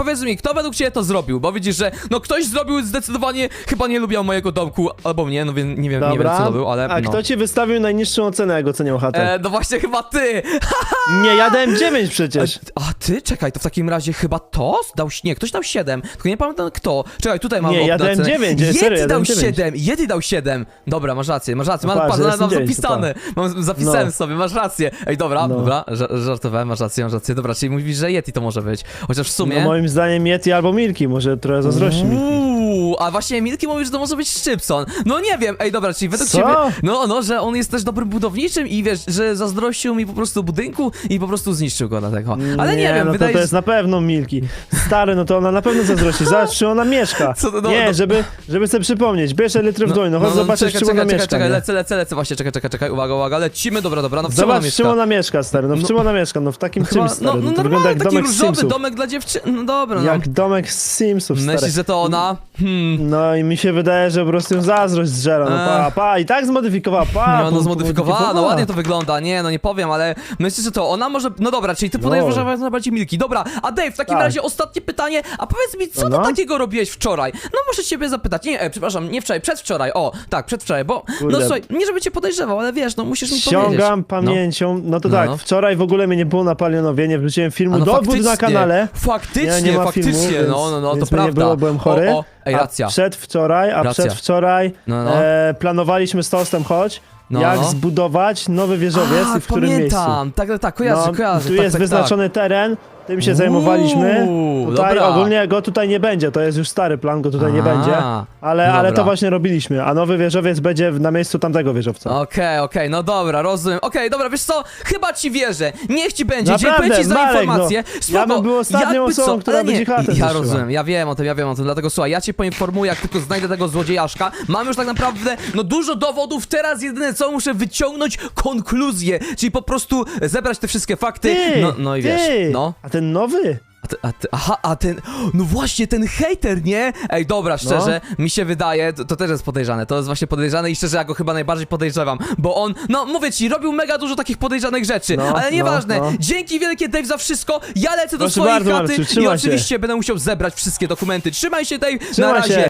powiedz mi, kto według ciebie to zrobił? Bo widzisz, że no ktoś zrobił zdecydowanie, chyba nie lubiał mojego domku, albo mnie, no więc nie wiem, nie wiem Dobra. co to był, ale A no. kto ci wystawił najniższą ocenę, jak oceniał chatę? E, no właśnie chyba ty! Nie, ja dałem 9 przecież. A ty? Czekaj, to w takim razie chyba to? Dał, nie, ktoś dał 7, tylko nie pamiętam kto. Czekaj, tutaj mam Nie, ja dałem ocenę. 9, Yeti serio, ja dał dałem 9. 7, Yeti dał 7. Dobra, masz rację, masz rację, No mam, patrz, patrz, ja mam, mam jestem 9, to zapisane, mam, zapisałem No. sobie, masz rację. Ej, dobra, No. dobra, ża- żartowałem, masz rację, masz rację. Dobra, czyli mówisz, że Yeti to może być. Chociaż w sumie... No moim zdaniem Yeti albo Milki, może trochę zazdrości Milki. Uuu, a właśnie Milki mówi, że to może być Szczypson. No nie wiem, ej dobra, czyli według Co? ciebie, no, no, że on jest też dobrym budowniczym i wiesz, że zazdrościł mi po prostu budynku i po prostu zniszczył go dlatego. Ale nie, wiem, no wydaje to, to jest na pewno Milki. Stary, no to ona na pewno zazdrości. Zobacz, czy ona mieszka. Co to- no, nie, no. żeby, żeby sobie przypomnieć. Bierz litry w dłoń, no chodź zobaczyć, czekaj, czym czekaj, ona czekaj, mieszka. czekaj, nie? lecę, lecę, lecę, właśnie, czekaj, czekaj, czekaj, uwaga, uwaga, lecimy, dobra, dobra, no w czym ona Zobacz, mieszka? czym ona mieszka, stary. No w No. czym ona mieszka? No w takim Chyba, czymś, stary. no, no to wygląda normalny jak taki domek z różowy Simsów. domek dla dziewczyn, no dobra, no. Jak domek z Simsów, stary. Myślisz, że to ona? Hmm. No i mi się wydaje, że po prostu ją zazdrość zżera. No pa, pa, i tak zmodyfikowała, pa. No, no zmodyfikowała, no ładnie to wygląda, nie, no nie powiem, ale myślę, że to ona może, no dobra, czyli ty podejrzewasz No. że najbardziej Milki, dobra, a Dave, w takim Tak. razie ostatnie pytanie, a powiedz mi, co No. ty takiego robiłeś wczoraj? No muszę ciebie zapytać, nie, e, przepraszam, nie wczoraj, przedwczoraj, o, tak, przedwczoraj, bo, no Kurde. słuchaj, nie żeby cię podejrzewał, ale wiesz, no musisz mi powiedzieć. Ściągam pamięcią, no, to No, tak, no. wczoraj w ogóle mnie nie było na Palionowie, nie wrzuciłem filmu, no dowód na kanale. Faktycznie, Nie, nie ma faktycznie, filmu, więc- no, no, no, to prawda. nie było, byłem chory. O, o, ej, racja. A przedwczoraj, a Racja. przedwczoraj No, no. E, planowaliśmy z Tostem, chodź, No, jak no. zbudować nowy wieżowiec A, i w którym miejscu. pamiętam, tak, tak, tak, kojarzę, No, kojarzę, tu tak, jest tak, wyznaczony teren, tym się Uuu, zajmowaliśmy. Tutaj dobra. ogólnie go tutaj nie będzie, to jest już stary plan, go tutaj nie A, będzie. Ale, ale to właśnie robiliśmy, a nowy wieżowiec będzie w- na miejscu tamtego wieżowca. Okej, okej, no dobra, rozumiem. Okej, dobra, wiesz co? Chyba ci wierzę. Niech ci będzie. Naprawdę, Dziękuję ci za Marek, no. informację. Ja bym był ostatnią jakby osobą, która ale by nie. ci chatę Ja zniszczyła. rozumiem, ja wiem o tym, ja wiem o tym. Dlatego słuchaj, ja cię poinformuję, jak tylko znajdę tego złodziejaszka. Mam już tak naprawdę, no dużo dowodów. Teraz jedyne co, muszę wyciągnąć konkluzję. Czyli po prostu zebrać te wszystkie fakty. Ty, no, no i wiesz, no. A ten nowy? A ty, a ty, aha, a ten. No właśnie, ten hater, nie? Ej, dobra, szczerze, mi się wydaje, to, to też jest podejrzane. To jest właśnie podejrzane i szczerze, ja go chyba najbardziej podejrzewam. Bo on, no mówię ci, robił mega dużo takich podejrzanych rzeczy. No, ale no, nieważne. no. Dzięki wielkie, Dave, za wszystko. Ja lecę do Proszę swojej bardzo, chaty Marciu, i trzymaj się. oczywiście będę musiał zebrać wszystkie dokumenty. Trzymaj się, Dave. Trzymaj na razie. się.